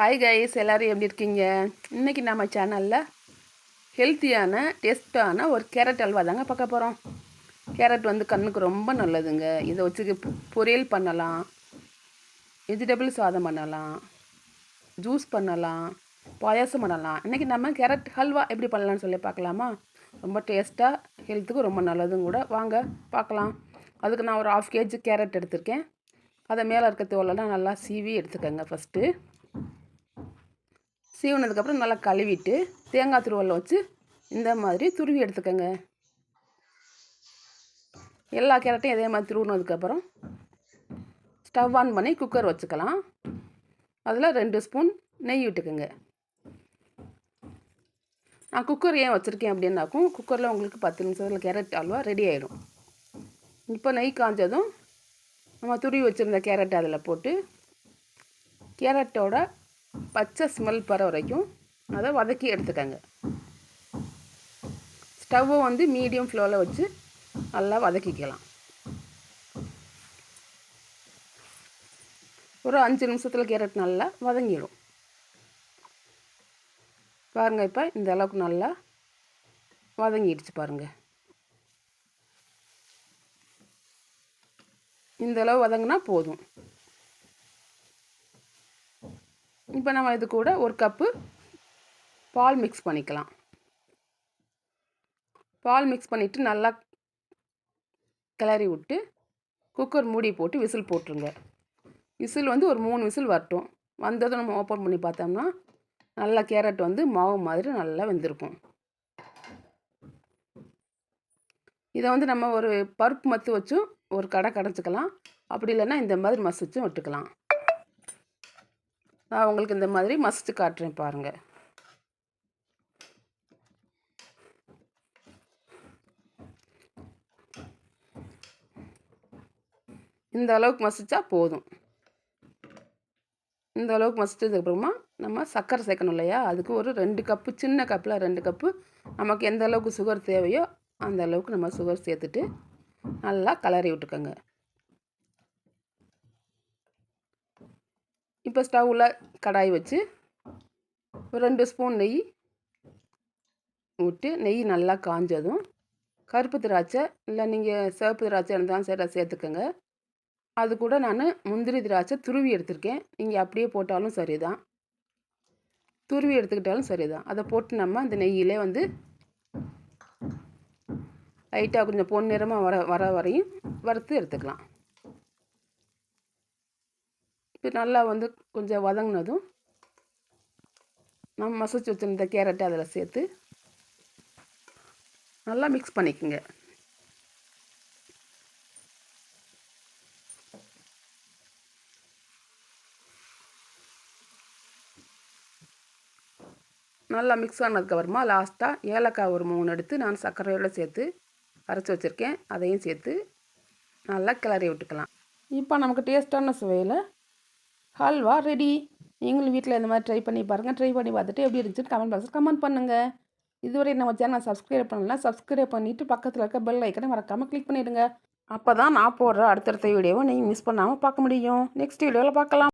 Hi guys எல்லோரும் எப்படி இருக்கீங்க? இன்றைக்கி நம்ம சேனலில் ஹெல்த்தியான டேஸ்ட்டான ஒரு கேரட் அல்வா தாங்க பார்க்க போகிறோம் கேரட் வந்து கண்ணுக்கு ரொம்ப நல்லதுங்க. இதை வச்சு பொரியல் பண்ணலாம். வெஜிடபிள் சாதம் பண்ணலாம். ஜூஸ் பண்ணலாம். பாயாசம் பண்ணலாம். இன்றைக்கி நம்ம கேரட் ஹல்வா எப்படி பண்ணலாம்னு சொல்லி பார்க்கலாமா? ரொம்ப டேஸ்ட்டாக ஹெல்த்துக்கு ரொம்ப நல்லதும் கூட. வாங்க பார்க்கலாம். அதுக்கு நான் ஒரு ஆஃப் கேஜி கேரட் எடுத்திருக்கேன். அதை மேலே இருக்க தோலெல்லாம் நல்லா சீவி எடுத்துக்கோங்க ஃபஸ்ட்டு சீவுனதுக்கப்புறம் நல்லா கழுவிட்டு தேங்காய் துருவலில் வச்சு இந்த மாதிரி துருவி எடுத்துக்கோங்க. எல்லா கேரட்டையும் இதே மாதிரி துருவினதுக்கப்புறம் ஸ்டவ் ஆன் பண்ணி குக்கர் வச்சுக்கலாம். அதில் ரெண்டு ஸ்பூன் நெய் விட்டுக்கோங்க. நான் குக்கர் ஏன் வச்சுருக்கேன் அப்படின்னாக்கும் குக்கரில் உங்களுக்கு பத்து நிமிஷத்தில் கேரட் அல்வா ரெடி ஆகிடும் இப்போ நெய் காஞ்சதும் நம்ம துருவி வச்சுருந்த கேரட் அதில் போட்டு கேரட்டோட பச்சை ஸ்மெல் பர வரைக்கும் அதை வதக்கி எடுத்துக்கங்க. ஸ்டவ்வை வந்து மீடியம் ஃப்ளோவில் வச்சு நல்லா வதக்கிக்கலாம். ஒரு அஞ்சு நிமிஷத்தில் கேரட் நல்லா வதங்கிடும் பாருங்கள் இப்போ இந்த அளவுக்கு நல்லா வதங்கிடுச்சு பாருங்கள் இந்த அளவு வதங்கினா போதும். இப்போ நம்ம இது கூட ஒரு கப்பு பால் மிக்ஸ் பண்ணிக்கலாம். பால் மிக்ஸ் பண்ணிவிட்டு நல்லா கிளறி விட்டு குக்கர் மூடி போட்டு விசில் போட்டுருங்க. விசில் வந்து ஒரு மூணு விசில் வரட்டும். வந்ததும் நம்ம ஓப்பன் பண்ணி பார்த்தோம்னா நல்லா கேரட் வந்து மாவு மாதிரி நல்லா வெந்திருக்கும். இதை வந்து நம்ம ஒரு பருப்பு மத்து வச்சும் ஒரு கடை கடைச்சிக்கலாம். அப்படி இல்லைன்னா இந்த மாதிரி மசிச்சும் விட்டுக்கலாம். நான் உங்களுக்கு இந்த மாதிரி மசித்து காட்டுறேன் பாருங்கள் இந்த அளவுக்கு மசித்தா போதும். இந்த அளவுக்கு மசித்ததுக்கப்புறமா நம்ம சர்க்கரை சேர்க்கணும் இல்லையா? அதுக்கு ஒரு ரெண்டு கப்பு சின்ன கப்பில் ரெண்டு கப்பு நமக்கு எந்த அளவுக்கு சுகர் தேவையோ அந்த அளவுக்கு நம்ம சுகர் சேர்த்துட்டு நல்லா கலரி விட்டுக்கோங்க. இப்போ ஸ்டவ்வில் கடாய் வச்சு ஒரு ரெண்டு ஸ்பூன் நெய் விட்டு நெய் நல்லா காஞ்சதும் கருப்பு திராட்சை இல்லை நீங்கள் சிவப்பு திராட்சை இருந்தாலும் சரி அதை சேர்த்துக்கோங்க. அது கூட நான் முந்திரி திராட்சை துருவி எடுத்திருக்கேன். நீங்கள் அப்படியே போட்டாலும் சரி தான் துருவி எடுத்துக்கிட்டாலும் சரி தான் அதை போட்டு நம்ம அந்த நெய்யிலே வந்து லைட்டாக கொஞ்சம் பொன்னிறமாக வர வர வரையும் வறுத்து எடுத்துக்கலாம். இப்போ நல்லா வந்து கொஞ்சம் வதங்கினதும் நம்ம மசிச்சு வச்சுருந்த கேரட்டை அதில் சேர்த்து நல்லா மிக்ஸ் பண்ணிக்கோங்க. நல்லா மிக்ஸ் ஆனதுக்கப்புறமா லாஸ்ட்டாக ஏலக்காய் ஒரு மூணு எடுத்து நான் சர்க்கரையோடு சேர்த்து அரைச்சி வச்சுருக்கேன். அதையும் சேர்த்து நல்லா கிளறி விட்டுக்கலாம். இப்போ நமக்கு டேஸ்ட்டான சுவையில் ஹல்வா ரெடி நீங்களும் வீட்டில் இந்த மாதிரி ட்ரை பண்ணி பாருங்கள் ட்ரை பண்ணி பார்த்துட்டு எப்படி இருந்துச்சுன்னு கமெண்ட் பாக்ஸில் கமெண்ட் பண்ணுங்கள் இதுவரை நம்ம சேனல் சப்ஸ்கிரைப் பண்ணலாம் சப்ஸ்கிரைப் பண்ணிவிட்டு பக்கத்தில் இருக்க பெல் ஐக்கனை மறக்காமல் கிளிக் பண்ணிவிடுங்க அப்போ தான் நான் போடுற அடுத்தடுத்த வீடியோவை நீங்கள் மிஸ் பண்ணாமல் பார்க்க முடியும். நெக்ஸ்ட் வீடியோவில் பார்க்கலாம்.